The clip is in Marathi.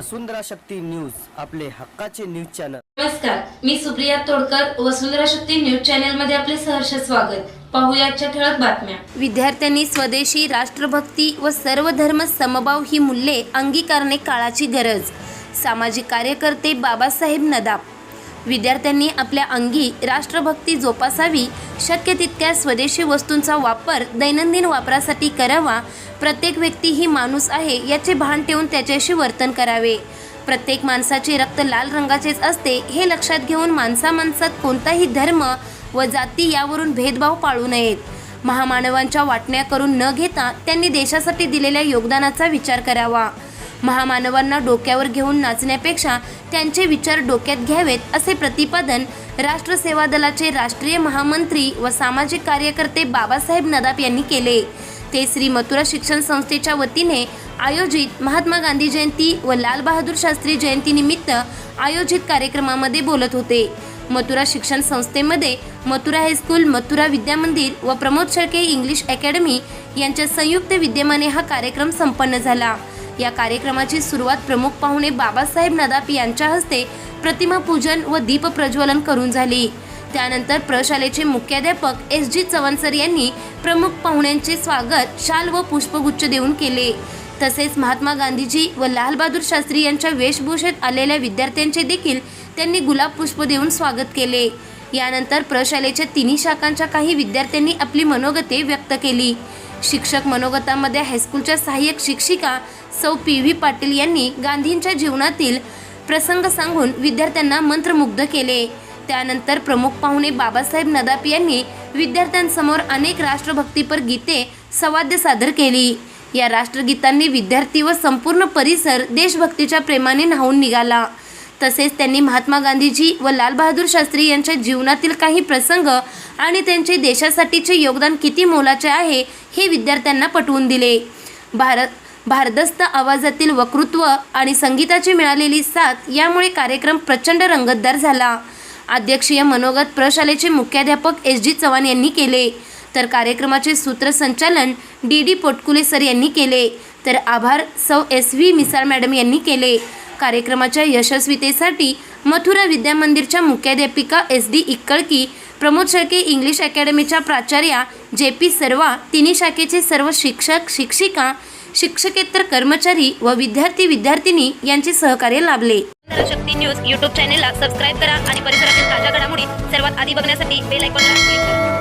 वसुंधरा शक्ती न्यूज आपले हक्काचे न्यूज चॅनल. नमस्कार मी सुप्रिया तोडकर वसुंधरा शक्ती न्यूज चॅनलमध्ये आपले सहर्ष स्वागत. पाहूया आजच्या ठळक बातम्या. विद्यार्थ्यांनी स्वदेशी राष्ट्रभक्ती व सर्व धर्म समभाव ही मूल्ये अंगीकारणे काळाची गरज. सामाजिक कार्यकर्ते बाबासाहेब नदाब विद्यार्थ्यांनी आपल्या अंगी राष्ट्रभक्ती जोपासावी शक्य तितक्या स्वदेशी वस्तूंचा वापर दैनंदिन वापरासाठी करावा. प्रत्येक व्यक्ती ही माणूस आहे याचे भान ठेवून त्याच्याशी वर्तन करावे. प्रत्येक माणसाचे रक्त लाल रंगाचेच असते हे लक्षात घेऊन माणसा माणसात कोणताही धर्म व जाती यावरून भेदभाव पाळू नयेत. महामानवांच्या वाटण्या करून न घेता त्यांनी देशासाठी दिलेल्या योगदानाचा विचार करावा. महामानवांना डोक्यावर घेऊन नाचण्यापेक्षा त्यांचे विचार डोक्यात घ्यावेत असे प्रतिपादन राष्ट्र सेवा दलाचे राष्ट्रीय महामंत्री व सामाजिक कार्यकर्ते बाबासाहेब नदाप यांनी केले. ते श्री मथुरा शिक्षण संस्थेच्या वतीने आयोजित महात्मा गांधी जयंती व लाल बहादूर शास्त्री जयंतीनिमित्त आयोजित कार्यक्रमामध्ये बोलत होते. मथुरा शिक्षण संस्थेमध्ये मथुरा हायस्कूल मथुरा विद्यामंदिर व प्रमोद शेळके इंग्लिश अकॅडमी यांच्या संयुक्त विद्यमाने हा कार्यक्रम संपन्न झाला. या कार्यक्रमाची सुरुवात प्रमुख पाहुणे बाबासाहेब नदाप यांच्या हस्ते प्रतिमा पूजन व दीप प्रज्वलन करून झाली. त्यानंतर प्रशालेचे मुख्याध्यापक एस जी चवनसर यांनी प्रमुख पाहुण्यांचे स्वागत शाल व पुष्पगुच्छ देऊन केले. तसेच महात्मा गांधीजी व लालबहादूर शास्त्री यांच्या वेशभूषेत आलेल्या विद्यार्थ्यांचे देखील त्यांनी गुलाब पुष्प देऊन स्वागत केले. यानंतर प्रशालेच्या तिन्ही शाखांच्या काही विद्यार्थ्यांनी आपली मनोगते व्यक्त केली. शिक्षक मनोगतामध्ये हायस्कूलच्या सहाय्यक शिक्षिका सौ पी व्ही पाटील यांनी गांधींच्या जीवनातील प्रसंग सांगून विद्यार्थ्यांना मंत्रमुग्ध केले. त्यानंतर प्रमुख पाहुणे बाबासाहेब नदाप यांनी विद्यार्थ्यांसमोर अनेक राष्ट्रभक्तीपर गीते सवाद्य सादर केली. या राष्ट्रगीतांनी विद्यार्थी व संपूर्ण परिसर देशभक्तीच्या प्रेमाने न्हावून निघाला. तसेच त्यांनी महात्मा गांधीजी व लालबहादूर शास्त्री यांच्या जीवनातील काही प्रसंग आणि त्यांचे देशासाठीचे योगदान किती मोलाचे आहे हे विद्यार्थ्यांना पटवून दिले. भारत भारदस्त आवाजातील वक्तृत्व आणि संगीताची मिळालेली साथ यामुळे कार्यक्रम प्रचंड रंगतदार झाला. अध्यक्षीय मनोगत प्रशालेचे मुख्याध्यापक एस जी चव्हाण यांनी केले. तर कार्यक्रमाचे सूत्रसंचालन डी डी पोटकुले सर यांनी केले. तर आभार सौ एस व्ही मिसाळ मॅडम यांनी केले. कार्यक्रमाच्या यशस्वीतेसाठी मथुरा विद्यामंदिरच्या मुख्याध्यापिका एस डी इक्कळकी प्रमोद शेळके इंग्लिश अकॅडमीच्या प्राचार्या जे पी सर्वा तिन्ही शाखेचे सर्व शिक्षक शिक्षिका शिक्षकेतर कर्मचारी व विद्यार्थी विद्यार्थिनी यांचे सहकार्य लाभले. शक्ती न्यूज यूट्यूब चॅनेलला सबस्क्राईब करा आणि परिसरातील ताज्या घडामोडी सर्वात आधी बघण्यासाठी बेल आयकॉनला क्लिक करा.